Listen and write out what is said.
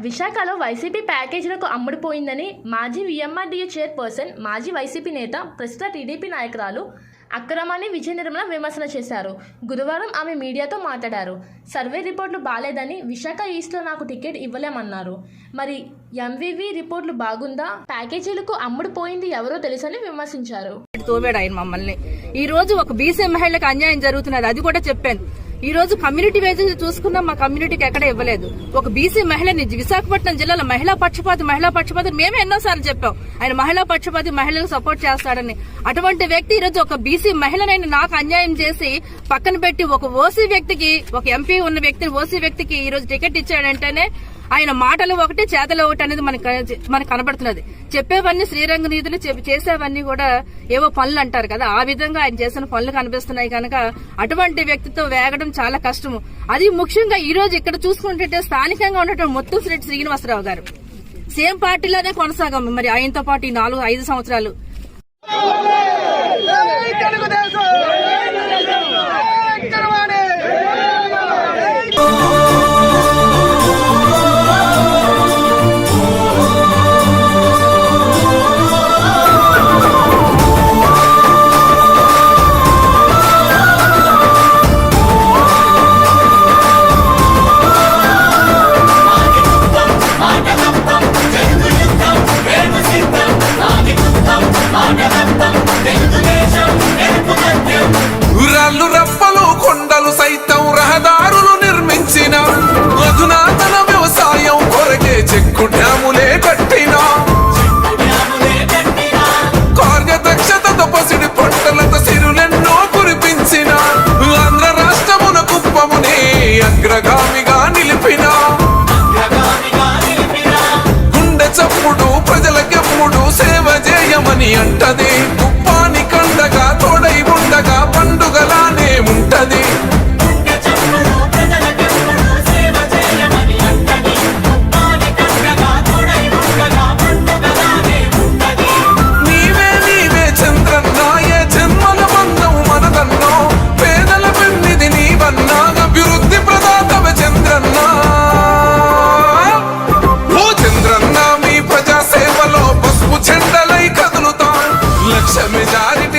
విశాఖలో వైసీపీ ప్యాకేజీలకు అమ్ముడుపోయిందని మాజీ VMRDA chairperson మాజీ వైసీపీ నేత ప్రస్తుత టీడీపీ నాయకురాలు అక్రమాన్ని విజయ నిర్మల విమర్శన చేశారు. గురువారం ఆమె మీడియాతో మాట్లాడారు. సర్వే రిపోర్ట్లు బాలేదని విశాఖ ఈస్ట్లో నాకు టికెట్ ఇవ్వలేమన్నారు. మరి ఎంవివి రిపోర్ట్లు బాగుందా? ప్యాకేజీలకు అమ్ముడుపోయింది ఎవరో తెలుసని విమర్శించారు. తోవాడు ఆయన మమ్మల్ని. ఈ రోజు ఒక బీసీ మహిళలకు అన్యాయం జరుగుతున్నది అది కూడా చెప్పాను. ఈ రోజు కమ్యూనిటీ వేజెస్ చూసుకున్నా మా కమ్యూనిటీకి ఎక్కడ ఇవ్వలేదు. ఒక బీసీ మహిళని విశాఖపట్నం జిల్లాలో మహిళా పక్షపాతి మహిళా పక్షపాతి మేమే ఎన్నోసార్లు చెప్పాం. ఆయన మహిళా పక్షపాతి మహిళలకు సపోర్ట్ చేస్తాడని. అటువంటి వ్యక్తి ఈ రోజు ఒక బీసీ మహిళనైనా నాకు అన్యాయం చేసి పక్కన పెట్టి ఒక ఓసీ వ్యక్తికి ఒక ఎంపీ ఉన్న వ్యక్తిని ఓసీ వ్యక్తికి ఈ రోజు టికెట్ ఇచ్చాడంటేనే ఆయన మాటలు ఒకటి చేతలు ఒకటి అనేది మనకి మనకు కనబడుతున్నది చెప్పేవన్నీ శ్రీరంగ నిధులు చేసేవన్నీ కూడా ఏవో పనులు అంటారు కదా ఆ విధంగా ఆయన చేసిన పనులు కనిపిస్తున్నాయి కనుక అటువంటి వ్యక్తితో వేగడం చాలా కష్టము అది ముఖ్యంగా ఈ రోజు ఇక్కడ చూసుకుంటుంటే స్థానికంగా ఉన్నటువంటి మొత్తం శ్రీ శ్రీనివాసరావు గారు సేమ్ పార్టీలోనే కొనసాగాము మరి ఆయనతో పాటు ఈ నాలుగు ఐదు సంవత్సరాలు అగ్రగామిగా నిలిపిన. గుండె చప్పుడు ప్రజలకెప్పుడు సేవ చేయమని అంటది. ஜாதி